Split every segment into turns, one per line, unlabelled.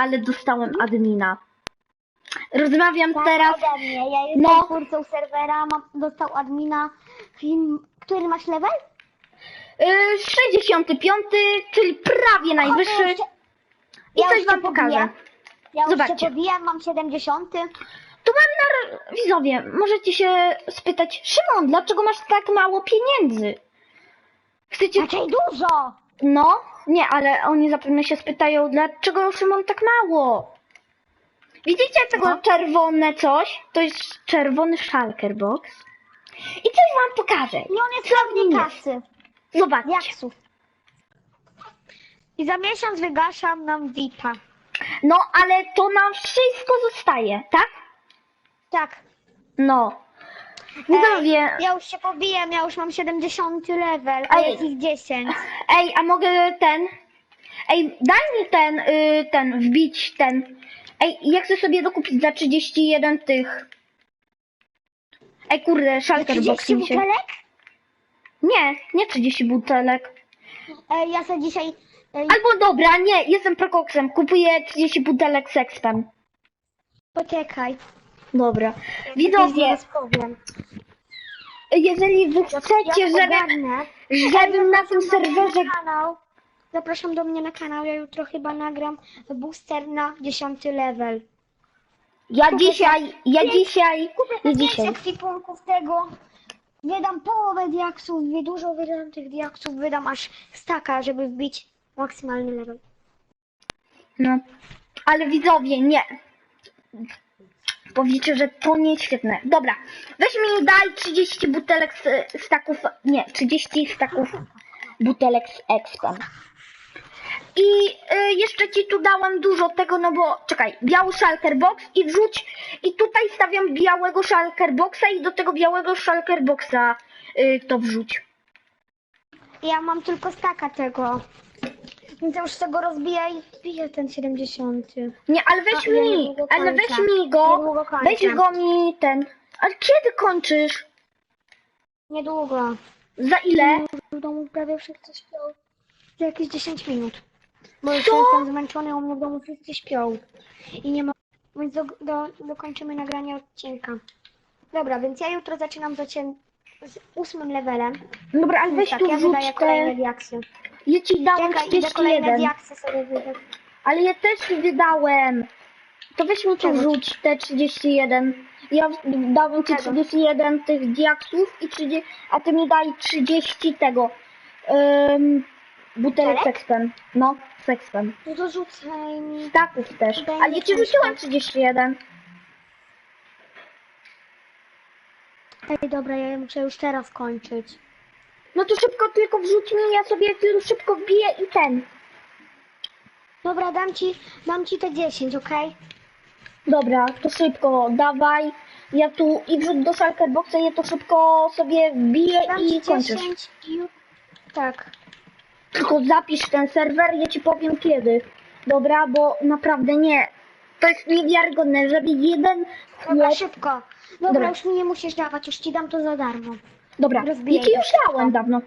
ale dostałem admina. Rozmawiam
Tak,
teraz.
ode mnie. Ja jestem
No.
twórcą serwera, mam, dostał admina. Kim, który masz level?
y, 65, czyli prawie najwyższy.
jeszcze-
I
ja
coś
już
wam
cię
pokażę.
pobiję. Ja już
Zobaczcie.
się pobijam, mam 70.
Tu mam na... Widzowie, możecie się spytać, Szymon, dlaczego masz tak mało pieniędzy? Chcecie...
Raczej dużo!
No, nie, ale oni zapewne się spytają, dlaczego Szymon tak mało? Widzicie tego
No.
czerwone coś? To jest czerwony shulker box. I coś wam pokażę.
I on jest
jest?
kasy.
Zobaczcie.
Jaksów. I za miesiąc wygaszam nam VIPa.
No, ale to nam wszystko zostaje, tak?
Tak.
No. Widzowie,
Ja już się pobijam, ja już mam 70 level, a
Ej.
jest ich 10.
ej, a mogę ten... Ej, daj mi ten, y, ten, wbić ten... Ej, ja chcę sobie dokupić za 31 tych... Ej, kurde, shulker box
30
mi się...
butelek?
Nie, nie 30 butelek.
Ej, ja sobie dzisiaj...
Albo dobra, nie, jestem prokoksem, kupuję 30 butelek z
poczekaj.
Dobra. Widzowie,
zaraz powiem.
jeżeli wy chcecie, żeby,
ogarnę.
żebym na tym serwerze...
Na kanał. Zapraszam do mnie na kanał, ja jutro chyba nagram booster na 10 level.
Ja dzisiaj, ja dzisiaj,
Kupię
ja dzisiaj.
500 kwipunków tego. Wydam połowę diaksów, wie- dużo wydam tych diaksów, wydam aż staka, żeby wbić maksymalny level.
No. Ale widzowie, nie. Powiecie, że to nie świetne. Dobra, weź mi daj 30 butelek z staków, nie, 30 staków butelek z expem. I y, jeszcze ci tu dałem dużo tego, no bo czekaj, biały shulker box i wrzuć i tutaj stawiam białego shulker boxa i do tego białego shulker boxa y, to wrzuć.
Ja mam tylko staka tego. Więc ja już tego i wbiję ten 70.
Nie, ale weź
A, ja
mi,
niedługo
ale weź mi go,
Niedługo kończę.
weź go mi ten. Ale kiedy kończysz?
Niedługo.
Za ile?
W domu prawie wszyscy śpią. Za jakieś 10 minut. Bo już
Co?
jestem zmęczony, u mnie w domu wszyscy śpią. I nie ma... Więc do, do, dokończymy nagranie odcinka. Dobra, więc ja jutro zaczynam zaczę... z ósmym levelem.
Dobra, ale weź
tak,
tu
ja
wrzuć
wydaję kolejne diaksy.
Ja ci dałem
Czekaj, idę kolejne
31.
diaksy sobie wydać.
Ale ja też ci wydałem. To weź mi tu
Czego?
wrzuć te 31. Ja w- dałem ci
Czego?
31 tych diaksów i 30, a ty mi daj 30 tego. Um, butelek
Butelek?
No, sexpen.
No to rzucaj mi.
Staków też.
Daj
Ale
mi
ja ci rzuciłem
stak.
31.
Ej, dobra, ja muszę już teraz kończyć.
No to szybko tylko wrzuć mi, ja sobie szybko wbiję i ten.
Dobra, dam ci, dam ci te 10, okej?
Dobra, to szybko, dawaj. Ja tu i wrzuć do shulker boxa, ja to szybko sobie wbiję
Dam
i
ci
kończysz.
10 i... Tak.
Tylko zapisz ten serwer, ja ci powiem kiedy. Dobra, bo naprawdę nie. To jest niewiarygodne, żeby jeden
Dobra,
chłop...
szybko. Dobra,
Dobra.
już mi nie musisz dawać, już ci dam to za darmo.
Dobra,
rozbijaj to
już
szybko.
dałem dawno.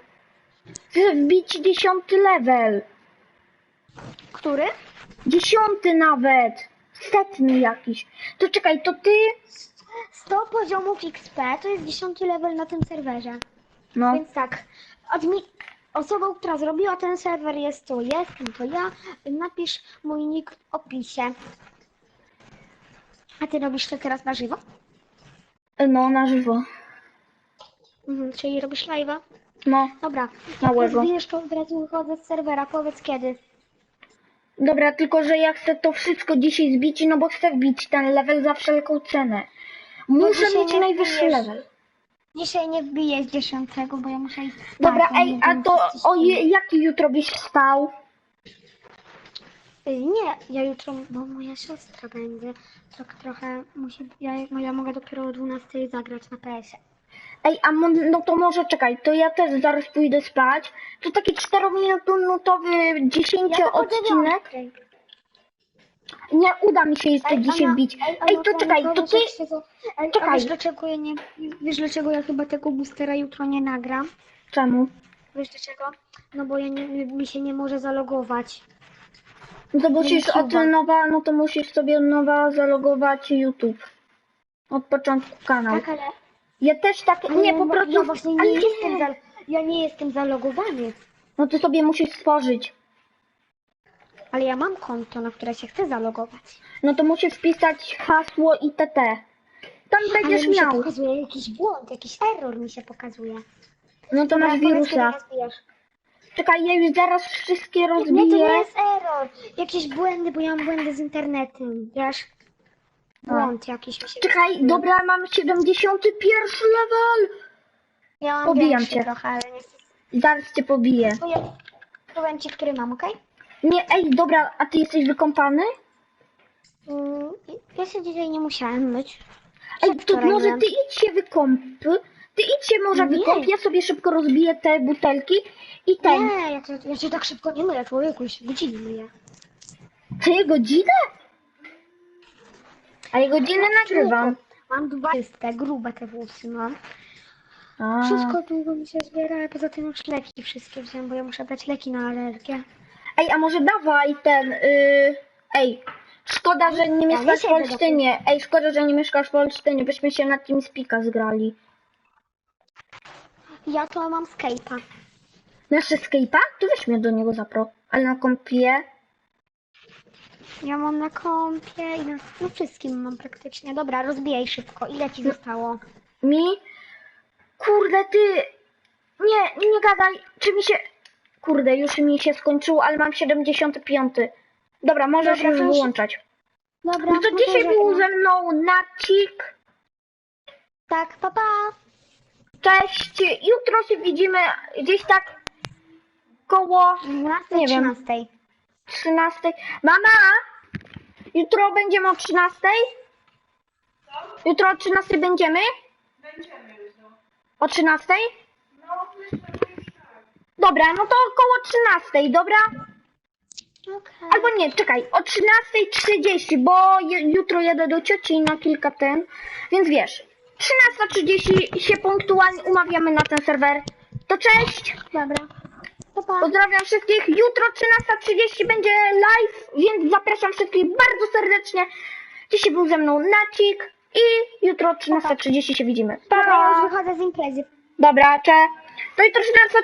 Chcę wbić dziesiąty level.
Który?
Dziesiąty nawet. Setny jakiś. To czekaj, to ty...
100 poziomów XP to jest 10 level na tym serwerze.
No,
Więc tak, admi- osobą, która zrobiła ten serwer jest to jestem to ja. Napisz mój nick w opisie. A ty robisz to teraz na żywo?
no na żywo.
Mhm, czyli robisz live'a?
No,
Dobra. Jak
Małego.
to od razu wychodzę z serwera. Powiedz kiedy.
dobra, tylko że ja chcę to wszystko dzisiaj zbić, no bo chcę wbić ten level za wszelką cenę. Muszę
dzisiaj
mieć
nie
najwyższy
wbijesz.
level.
Dzisiaj nie wbiję z dziesiątego, bo ja muszę iść spać.
Dobra,
bo
ej, a to o je- jaki jutro byś wstał?
Y, Nie, ja jutro, bo moja siostra będzie. Trochę, trochę musi, ja, ja mogę dopiero o 12 zagrać na PS-ie.
Ej, a mo- no to może czekaj, to ja też zaraz pójdę spać. To taki 4-minutowy, 10
Ja
odcinek. Nie uda mi się jeszcze dzisiaj wbić. Ej, to czekaj, to ty...
Ej, a
czekaj.
wiesz dlaczego ja nie, wiesz dlaczego ja chyba tego boostera jutro nie nagram?
Czemu?
Wiesz dlaczego? No bo ja nie, mi się nie może zalogować.
No to musisz od
YouTube'a.
nowa, no to musisz sobie od nowa zalogować YouTube. Od początku kanał.
Tak, ale...
Ja też tak,
ale
nie, po
no,
prostu,
Ja właśnie
ale
nie jestem, za... ja nie jestem zalogowany.
No to sobie musisz stworzyć.
Ale ja mam konto, na które się chcę zalogować.
No to musisz wpisać hasło ITT. Tam będziesz
ale mi się
miał.
pokazuje jakiś błąd, jakiś error mi się pokazuje.
No to masz wirusa. Czekaj, ja już zaraz wszystkie
Nie, to
rozbiję.
nie jest error. Jakieś błędy, bo ja mam błędy z internetem. Wiesz? Błąd jakiś mi się
Czekaj, dobra, mam 71 level.
Ja mam
pobijam
większy
cię.
trochę, ale niestety.
Zaraz cię pobiję.
Powiem- Powiem ci, który mam, okej?
Nie, ej, dobra, a ty jesteś wykąpany?
Mm, Ja się dzisiaj nie musiałem myć.
Ej, to
Przedwczoraj
może ty idź się wykąp. Ty idź się może
Nie.
wykąp, ja sobie szybko rozbiję te butelki i ten.
Nie, ja, to, ja się tak szybko nie myję, człowieku, się godziny myję.
Ty godzinę? A ja godzinę nagrywam.
Mam dwa te grube te włosy mam.
A,
Wszystko długo mi się zbiera, ale poza tym już leki wszystkie wziąłem, bo ja muszę dać leki na alergię.
Ej, a może dawaj ten. Yy... Ej, szkoda, że nie
Ja
mieszkasz w
siedzę
Olsztynie. Ej, szkoda, że nie mieszkasz w Olsztynie, byśmy się na TeamSpeaka zgrali.
Ja to mam Skype'a.
Masz Escape'a? To weź mnie do niego zapro. Ale na kompie.
Ja mam na kompie i na no wszystkim mam praktycznie. Dobra, rozbijaj szybko. Ile ci zostało?
Mi? Kurde, ty. Nie, nie gadaj. Czy mi się. Kurde, już mi się skończyło, ale mam 75. Dobra, możesz
Dobra,
już
to już-
wyłączać.
Dobra,
No to
no
dzisiaj
żegnam.
był ze mną Nacik.
Tak, papa.
Cześć. Jutro się widzimy gdzieś tak koło
12,
Nie wiem.
13.
13. Mama! Jutro będziemy o 13? Jutro o 13 będziemy?
Będziemy jutro.
O 13?
No.
Dobra, no to około 13, dobra?
Okej.
Albo nie, czekaj, o 13.30, bo jutro jadę do cioci na kilka ten, więc wiesz, 13.30 się punktualnie umawiamy na ten serwer. To cześć!
Dobra. Papa.
Pozdrawiam wszystkich. Jutro 13.30 będzie live, więc zapraszam wszystkich bardzo serdecznie. Dzisiaj był ze mną Nacik i jutro 13.30 się widzimy.
Dobra, ja
Pa!
już wychodzę z imprezy.
Dobra, cze. To jutro 13.30.